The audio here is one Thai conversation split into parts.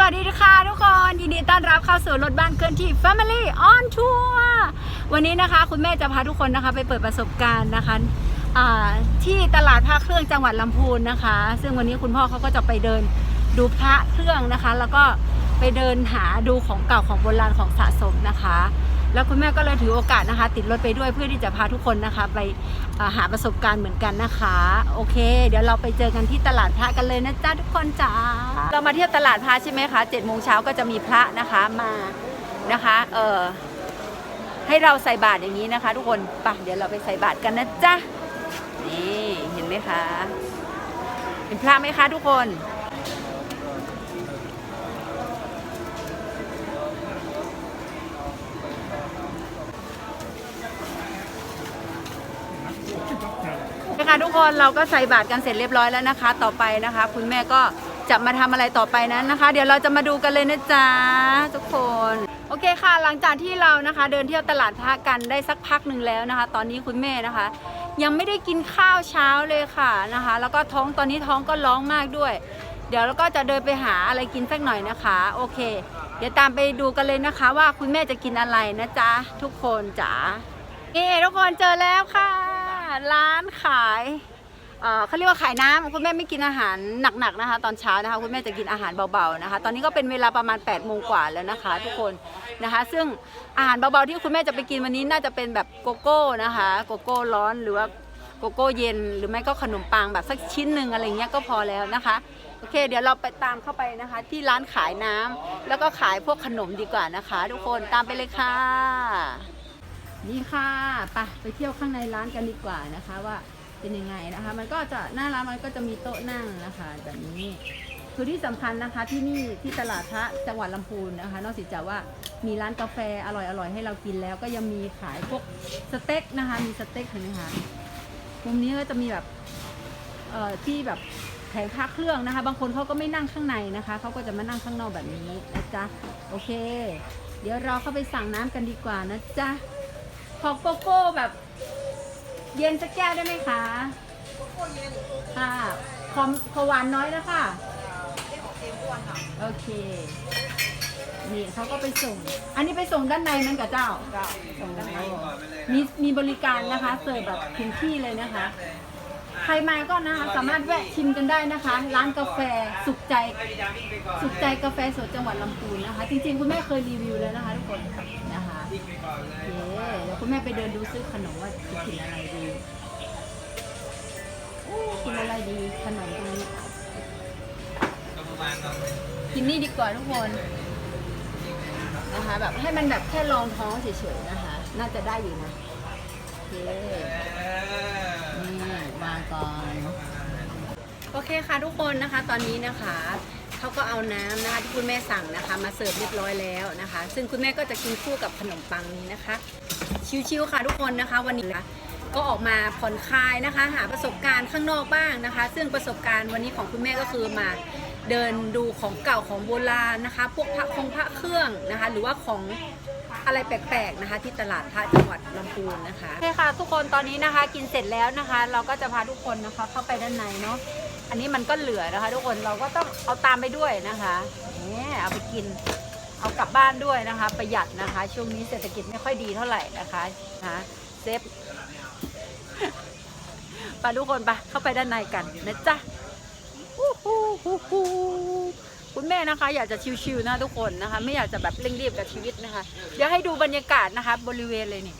สวัสดีค่ะทุกคน ยินดีต้อนรับเข้าสู่รถบ้านเคลื่อนที่ Family on Tour วันนี้นะคะคุณแม่จะพาทุกคนนะคะไปเปิดประสบการณ์นะคะที่ตลาดพระเครื่องจังหวัดลำพูนนะคะ ซึ่งวันนี้คุณพ่อเขาก็จะไปเดินดูพระเครื่องนะคะ แล้วก็ไปเดินหาดูของเก่าของโบราณของสะสมนะคะ แล้วคุณแม่ก็เลยถือโอกาสนะคะ ติดรถไปด้วยเพื่อที่จะพาทุกคนนะคะ ไปาหาประสบการณ์เหมือนกันนะคะ โอเค เดี๋ยวเราไปเจอกันที่ตลาดพระกันเลยนะจ๊ะทุกคนจ้าเรามาเที่ยวตลาดพระใช่ไหมคะเจ็ดโมงเช้าก็จะมีพระนะคะมานะคะเออให้เราใส่บาตรอย่างนี้นะคะ ทุกคนไปเดี๋ยวเราไปใส่บาตรกันนะจ๊ะนี่เห็นไหมคะ เห็นพระไหมคะทุกคน นะคะ ทุกคนเราก็ใส่บาตรกันเสร็จเรียบร้อยแล้วนะคะ ต่อไปนะคะ คุณแม่ก็จะมาทำอะไรต่อไปนั้นนะคะ เดี๋ยวเราจะมาดูกันเลยนะจ๊ะทุกคน โอเคค่ะ หลังจากที่เรานะคะ เดินเที่ยวตลาดพระกันได้สักพักหนึ่งแล้วนะคะ ตอนนี้คุณแม่นะคะ ยังไม่ได้กินข้าวเช้าเลยค่ะนะคะ แล้วก็ท้องตอนนี้ท้องก็ร้องมากด้วย เดี๋ยวเราก็จะเดินไปหาอะไรกินสักหน่อยนะคะ โอเค เดี๋ยวตามไปดูกันเลยนะคะ ว่าคุณแม่จะกินอะไรนะจ๊ะทุกคนจ๋านี่ทุกคนเจอแล้วค่ะ ร้านขายเขาเรียกว่าขายน้ำคุณแม่ไม่กินอาหารหนักๆนะคะ ตอนเช้านะคะคุณแม่จะกินอาหารเบาๆนะคะ ตอนนี้ก็เป็นเวลาประมาณ8ปดโมงกว่าแล้วนะคะ ทุกคนนะคะ ซึ่งอาหารเบาๆที่คุณแม่จะไปกินวันนี้น่าจะเป็นแบบโกโก้นะคะ โกโก้ร้อนหรือว่าโกโก้เย็น หรือไม่ก็ขนมปังแบบสักชิ้นหนึ่งอะไรเงี้ยก็พอแล้วนะคะโอเค เดี๋ยวเราไปตามเข้าไปนะคะ ที่ร้านขายน้ำแล้วก็ขายพวกขนมดีกว่านะคะ ทุกคนตามไปเลยค่ะ นี่ค่ะไปไปเที่ยวข้างในร้านกันดีกว่านะคะ ว่าเป็นยังไงนะคะ มันก็จะหน้าร้านมันก็จะมีโต๊ะนั่งนะคะแบบนี้คือที่สำคัญนะคะที่นี่ที่ตลาดพระจังหวัดลำพูนนะคะ นอกจากว่ามีร้านกาแฟอร่อยๆให้เรากินแล้ว ก็ยังมีขายพวกสเต็กนะคะ มีสเต็กเห็นไหมคะมุมนี้ก็จะมีแบบเอ่อที่แบบแผงพระเครื่องนะคะ บางคนเขาก็ไม่นั่งข้างในนะคะเขาก็จะมานั่งข้างนอกแบบนี้นะจ๊ะโอเค เดี๋ยวเราเข้าไปสั่งน้ำกันดีกว่านะจ๊ะ ขอโกโก้แบบ เย็นสักแก้วได้ไหมคะ โกโก้เย็นค่ะขอขอหวานน้อยแล้วค่ะโอเค นี่เขาก็ไปส่ง อันนี้ไปส่งด้านในนั่นกับเจ้า ส่งด้านในมีมีบริการนะคะ เสิร์ฟแบบถึงที่เลยนะคะ ครมาก็นะคะสามารถแวะชิมกันได้นะคะ ร้านกาแฟสุขใจ สุขใจกาแฟสดจังหวัดลำพูนนะคะ จริงๆ คุณแม่เคยรีวิวแล้วนะคะทุกคนนะคะโอเคเดี๋ยวคุณแม่ไปเดินดูซื้อขนมว่าจะกินอะไรดีอู้กินอะไรดีขนมตรงนี้กินนี่ดีกว่าทุกคนนะคะแบบให้มันแบบแค่รองท้องเฉยๆนะคะ น่าจะได้อยู่นะโอเค อเคค่ะทุกคนนะคะตอนนี้นะคะเขาก็เอาน้ำนะคะที่คุณแม่สั่งนะคะ มาเสิร์ฟเรียบร้อยแล้วนะคะ ซึ่งคุณแม่ก็จะกินคู่กับขนมปังนี้นะคะ ชิวๆค่ะทุกคนนะคะวันนี้นะก็ออกมาผ่อนคลายนะคะ หาประสบการณ์ข้างนอกบ้างนะคะ ซึ่งประสบการณ์วันนี้ของคุณแม่ก็คือมาเดินดูของเก่าของโบราณนะคะ พวกพระคงพระเครื่องนะคะ หรือว่าของอะไรแปลกๆนะคะ ที่ตลาดพระจังหวัดลำพูนนะคะโอเคค่ะ ทุกคนตอนนี้นะคะ กินเสร็จแล้วนะคะ เราก็จะพาทุกคนนะคะเข้าไปด้านในเนาะ อันนี้มันก็เหลือนะคะ ทุกคนเราก็ต้องเอาตามไปด้วยนะคะนี่เอาไปกิน เอากลับบ้านด้วยนะคะ ประหยัดนะคะ ช่วงนี้เศรษฐกิจไม่ค่อยดีเท่าไหร่นะคะนะเซฟไปทุกคนไปเข้าไปด้านในกันนะจ๊ะคุณแม่นะคะ อยากจะชิวๆนะทุกคนนะคะ ไม่อยากจะแบบเร่งรีบกับชีวิตนะคะ เดี๋ยวให้ดูบรรยากาศนะคะ บริเวณเลยนี่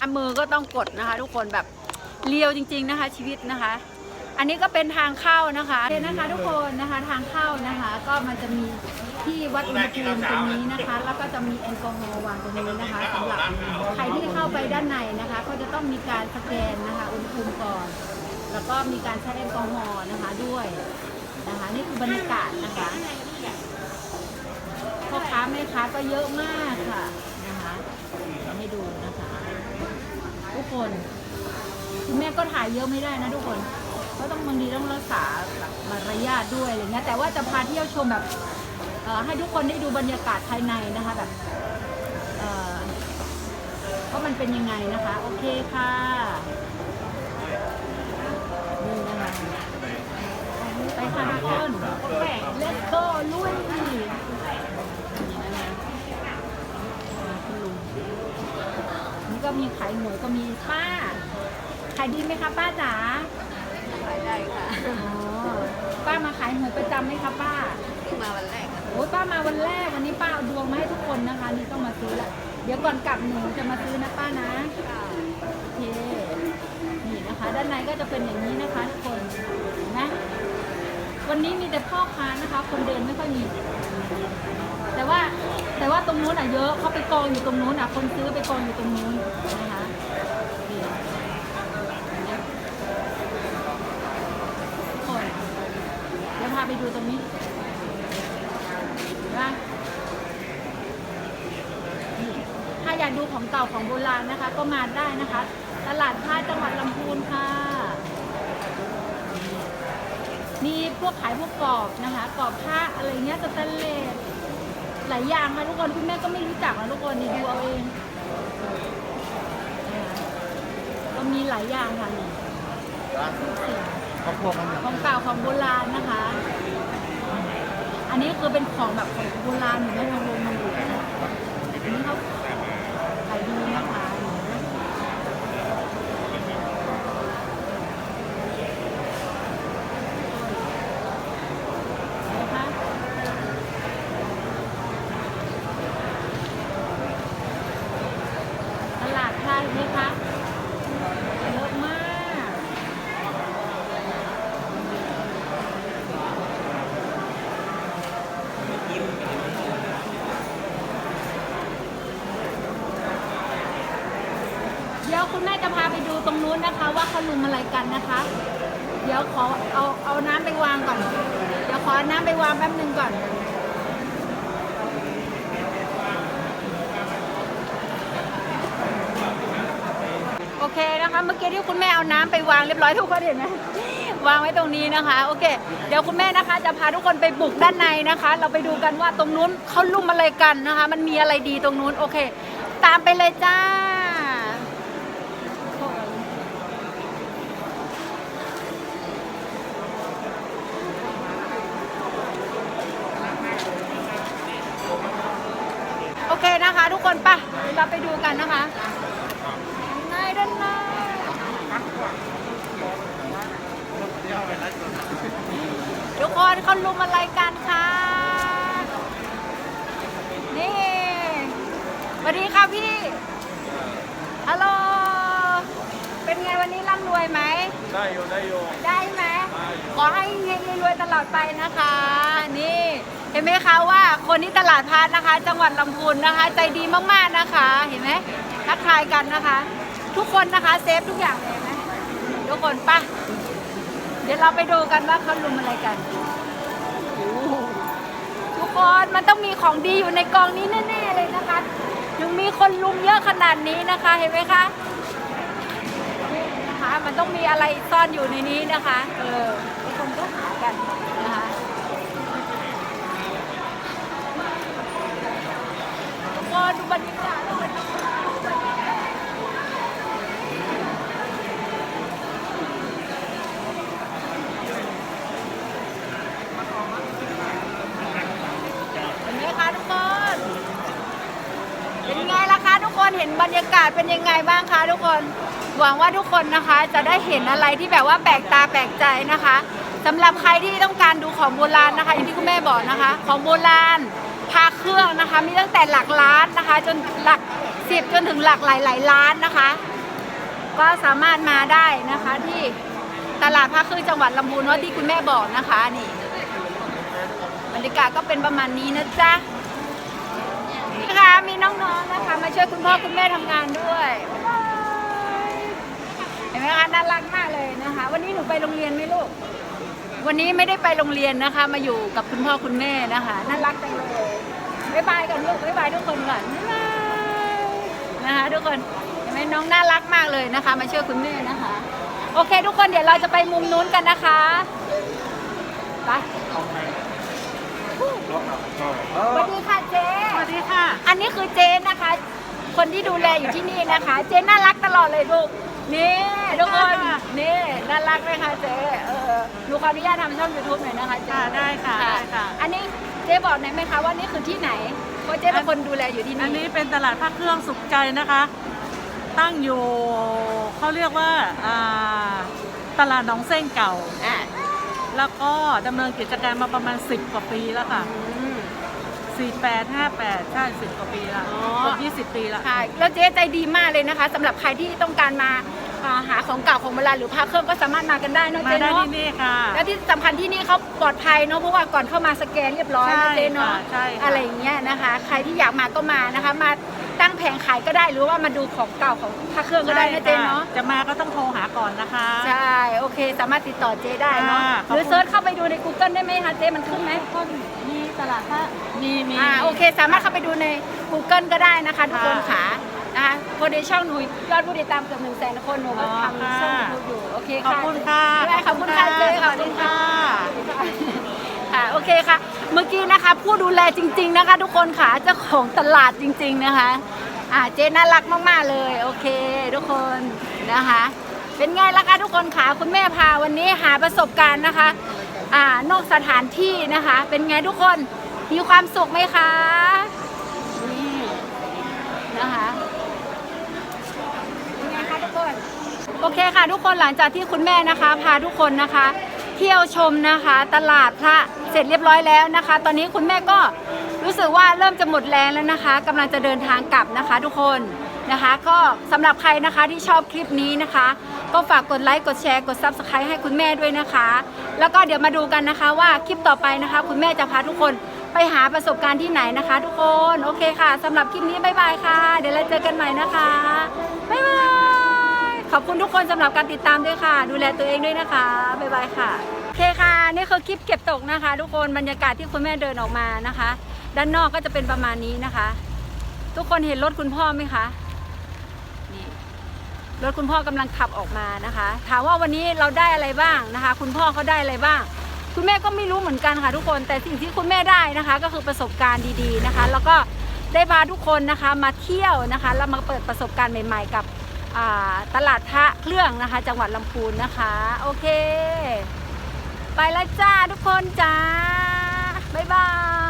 อมือก็ต้องกดนะคะ ทุกคนแบบเลียวจริง ๆนะคะ ชีวิตนะคะ อันนี้ก็เป็นทางเข้านะคะเห็นนะคะทุกคนนะคะทางเข้านะคะ ก็มันจะมีที่วัดอุณหภูมิตรงนี้นะคะ แล้วก็จะมีแอลกอฮอล์วางตรงนี้นะคะสำหรับใครที่เข้าไปด้านในนะคะ ก็จะต้องมีการสแกนนะคะอุณหภูมิก่อน แล้วก็มีการใช้แอลกอฮอล์นะคะด้วยนะคะ นี่คือบรรยากาศนะคะพ่อค้าแม่ค้าก็เยอะมากค่ะนะคะให้ดูนะคะ ทุกคนคุณแม่ก็ถ่ายเยอะไม่ได้นะทุกคน ก็ต้องบางทีต้องรักษาแบบมารยาทด้วยอะไรเงี้ยแต่ว่าจะพาเที่ยวชมแบบให้ทุกคนได้ดูบรรยากาศภายในนะคะแบบเว่าะมันเป็นยังไงนะคะ โอเคค่ะนี่นะคะไปค่ะทุกคนแปะเล็กโตลุ่ยนี่ก็มีขายหวยก็มีป้าขายดีไหมคะป้าจ๋า ขายได้ค่ะอ๋อป้ามาขายหวยประจำไหมคะป้าเพิ่งมาวันแรกนะโอ้ยป้ามาวันแรกวันนี้ป้าเอาดวงมาให้ทุกคนนะคะ นี่ต้องมาซื้อละเดี๋ยวก่อนกลับหนูจะมาซื้อนะป้านะค่ะโอเคนี่นะคะ ด้านในก็จะเป็นอย่างนี้นะคะทุกคนเห็นไหมวันนี้มีแต่พ่อค้านะคะ คนเดินไม่ค่อยมีแต่ว่าแต่ว่าตรงนู้นอะเยอะเขาไปกองอยู่ตรงนู้นอะคนซื้อไปกองอยู่ตรงนู้นนะคะนี่ทุกคนเดี๋ยวพา ไปดูตรงนี้เห็นปะนี่ถ้าอยากดูของเก่าของโบราณนะคะ ก็มาได้นะคะ ตลาดผ้าจังหวัดลำพูนค่ะ มีพวกขายพวกกรอบนะคะกรอบผ้าอะไรเงี้ยสแตนเลสหลายอย่างค่ะทุกคนคุณแม่ก็ไม่รู้จักนะทุกคนนี่ดูเอาเองนะคะก็มีหลายอย่างค่ะนี่ ครอบครัวมันของเก่าของโบราณนะคะ อันนี้คือเป็นของแบบของโบราณอยู่ในโรงโรงมันอยู่นะอันนี้เขาขายดีนะคะนะคะตลาดไทยไหมคะเยอะมาก เดี๋ยว คุณแม่จะพาไปดูตรงนู้นนะคะ ว่าเขาลุมอะไรกันนะคะ เดี๋ยวขอเอาเอาน้ำไปวางก่อน เดี๋ยวขอเอาน้ำไปวางแป๊บนึงก่อนโอเคนะคะเมื่อกี้ที่คุณแม่เอาน้ำไปวางเรียบร้อยทุกคนเห็นไหมวางไว้ตรงนี้นะคะโอเค เดี๋ยวคุณแม่นะคะ จะพาทุกคนไปบุกด้านในนะคะ เราไปดูกันว่าตรงนู้นเขาลุ่มอะไรกันนะคะ มันมีอะไรดีตรงนู้นโอเค ตามไปเลยจ้า โอเคนะคะ ทุกคนปะเดี๋ยวเราไปดูกันนะคะด้านในด้านในทุกคนเขาลุมอะไรกันคะนี่สวัสดีค่ะพี่ฮัลโหลเป็นไงวันนี้ร่ำรวยไหมได้โยได้โยได้ไหมขอให้เฮงๆรวยๆตลอดไปนะคะ นี่ เห็นไหมคะว่าคนที่ตลาดพาดนะคะ จังหวัดลำพูนนะคะ ใจดีมากๆนะคะ เห็นไหมทักทายกันนะคะ ทุกคนนะคะเซฟทุกอย่างเลยเห็นไหมทุกคนปะเดี๋ยวเราไปดูกันว่าเขาลุมอะไรกันทุกคนมันต้องมีของดีอยู่ในกองนี้แน่ๆเลยนะคะถึงมีคนลุมเยอะขนาดนี้นะคะ เห็นไหมคะนะคะ มันต้องมีอะไรซ่อนอยู่ในนี้นะคะ เออทุกคนก็หากันนะคะทุกคนดูบรรยากาศดูบรรยากาศเห็นไหมคะทุกคน เป็นไงล่ะคะทุกคน เห็นบรรยากาศเป็นยังไงบ้างคะทุกคน หวังว่าทุกคนนะคะจะได้เห็นอะไรที่แบบว่าแปลกตาแปลกใจนะคะสำหรับใครที่ต้องการดูของโบราณนะคะ อย่างที่คุณแม่บอกนะคะ ของโบราณพาเครื่องนะคะ มีตั้งแต่หลักล้านนะคะ จนหลักสิบจนถึงหลักหลายหลายล้านนะคะ ก็สามารถมาได้นะคะที่ตลาดพระเครื่องจังหวัดลำพูนเนาะที่คุณแม่บอกนะคะนี่บรรยากาศก็เป็นประมาณนี้นะจ๊ะ นี่ค่ะมีน้องๆนะคะ มาช่วยคุณพ่อคุณแม่ทำงานด้วยบ๊ายบายเห็นไหมคะน่ารักมากเลยนะคะ วันนี้หนูไปโรงเรียนไหมลูก วันนี้ไม่ได้ไปโรงเรียนนะคะ มาอยู่กับคุณพ่อคุณแม่นะคะน่ารักจังเลยบ๊ายบายกันลูกบ๊ายบายทุกคนก่อนบ๊ายบายนะคะทุกคนเห็นไหมน้องน่ารักมากเลยนะคะ มาช่วยคุณแม่นะคะ โอเค ทุกคนเดี๋ยวเราจะไปมุมนู้นกันนะคะไปสวัสดีค่ะเจ๊สวัส ดีค่ะ อันนี้คือเจ๊นะคะ คนที่ดูแลอยู่ที่นี่นะคะ เจ๊น่ารักตลอดเลยลูกนี่ทุกคนค่ะนี่น่ารักไหมคะเจ๊เออหนูขออนุญาตทำช่องยูทูบหน่อยนะคะเจ๊ค่ะได้ค่ะได้ค่ะ อันนี้เจ๊บอกหน่อยไหมคะว่านี่คือที่ไหนเพราะเจ๊เป็นคนดูแลอยู่ที่อันนี่นี้เป็นตลาดผ้าเครื่องสุขใจนะคะ ตั้งอยู่เขาเรียกว่าอ่าตลาดหนองเส้นเก่าอ่า แล้วก็ดำเนินกิจการมาประมาณ 10 กว่าปีแล้วค่ะอืม 48 58 ใช่10กว่าปีแล้วอ๋อเกือบ20 ปีแล้วค่ะแล้วเจ๊ใจดีมากเลยนะคะสำหรับใครที่ต้องการมาอ่าหาของเก่าของโบราณหรือพระเครื่องก็สามารถมากันได้เนอะมาเจ๊ได้เนาะที่นี่ค่ะ และที่สำคัญที่นี่เขาปลอดภัยเนาะเพราะว่าก่อนเข้ามาสแกนเรียบร้อยใช่นะเจ๊เนาะค่ะใช่ค่ะ อะไรอย่างเงี้ยนะคะ ใครที่อยากมาก็มานะคะ มาตั้งแผงขายก็ได้หรือว่ามาดูของเก่าของพระเครื่องก็ได้นะเจ๊เนาะใช่ค่จะมาก็ต้องโทรหาก่อนนะคะ ใช่ โอเค สามารถติดต่อเจ๊ได้เนาะค่ะหรือขอบคุณเซิร์ชเข้าไปดูใน Google ได้ไหมคะเจ๊มันขึ้นไหมก็มี ตลาดพระมีมี อ่าโอเคสามารถเข้าไปดูใน Google ก็ได้นะคะทุกคนค่ะนะคะพอดีช่องหนูยอดผู้ติดตามเกือบหนึ่งแสนคนหนูก็ทำช่องยูทูบอยู่โอเคขอบค่ะคุณค่ะได้ขอบคุณค่ะเจ๊ขอบคุณค่ะค่ะโอเคค่ะ เมื่อกี้นะคะ ผู้ดูแลจริง ๆนะคะ ทุกคนค่ะเจ้าของตลาดจริง ๆนะคะ อ่าเจ๊น่ารักมากๆเลย โอเค ทุกคนนะคะ เป็นไงล่ะคะทุกคนค่ะคุณแม่พาวันนี้หาประสบการณ์นะคะ อ่านอกสถานที่นะคะ เป็นไงทุกคนมีความสุขไหมคะนี่นะคะเป็นไงคะทุกคนโอเคค่ะทุกคนหลังจากที่คุณแม่นะคะ พาทุกคนนะคะ เที่ยวชมนะคะ ตลาดพระเสร็จเรียบร้อยแล้วนะคะ ตอนนี้คุณแม่ก็รู้สึกว่าเริ่มจะหมดแรงแล้วนะคะกำลังจะเดินทางกลับนะคะ ทุกคนนะคะ ก็สำหรับใครนะคะที่ชอบคลิปนี้นะคะ ก็ฝากกดไลค์กดแชร์กด Subscribe ให้คุณแม่ด้วยนะคะ แล้วก็เดี๋ยวมาดูกันนะคะว่าคลิปต่อไปนะคะ คุณแม่จะพาทุกคนไปหาประสบการณ์ที่ไหนนะคะ ทุกคนโอเคค่ะสำหรับคลิปนี้บ๊ายบายค่ะ เดี๋ยวเราเจอกันใหม่นะคะบ๊ายบายขอบคุณทุกคนสำหรับการติดตามด้วยค่ะ ดูแลตัวเองด้วยนะคะบ๊ายบายค่ะโอเคค่ะนี่คือคลิปเก็บตกนะคะ ทุกคนบรรยากาศที่คุณแม่เดินออกมานะคะ ด้านนอกก็จะเป็นประมาณนี้นะคะ ทุกคนเห็นรถคุณพ่อไหมคะ รถคุณพ่อกำลังขับออกมานะคะ ถามว่าวันนี้เราได้อะไรบ้างนะคะ คุณพ่อเขาได้อะไรบ้าง คุณแม่ก็ไม่รู้เหมือนกันค่ะทุกคน แต่สิ่งที่คุณแม่ได้นะคะ ก็คือประสบการณ์ดีๆนะคะ แล้วก็ได้พาทุกคนนะคะมาเที่ยวนะคะแล้วมาเปิดประสบการณ์ใหม่ ๆ กับตลาดพระเครื่องนะคะ จังหวัดลำพูนนะคะ โอเค ไปแล้วจ้าทุกคนจ้าบ๊ายบาย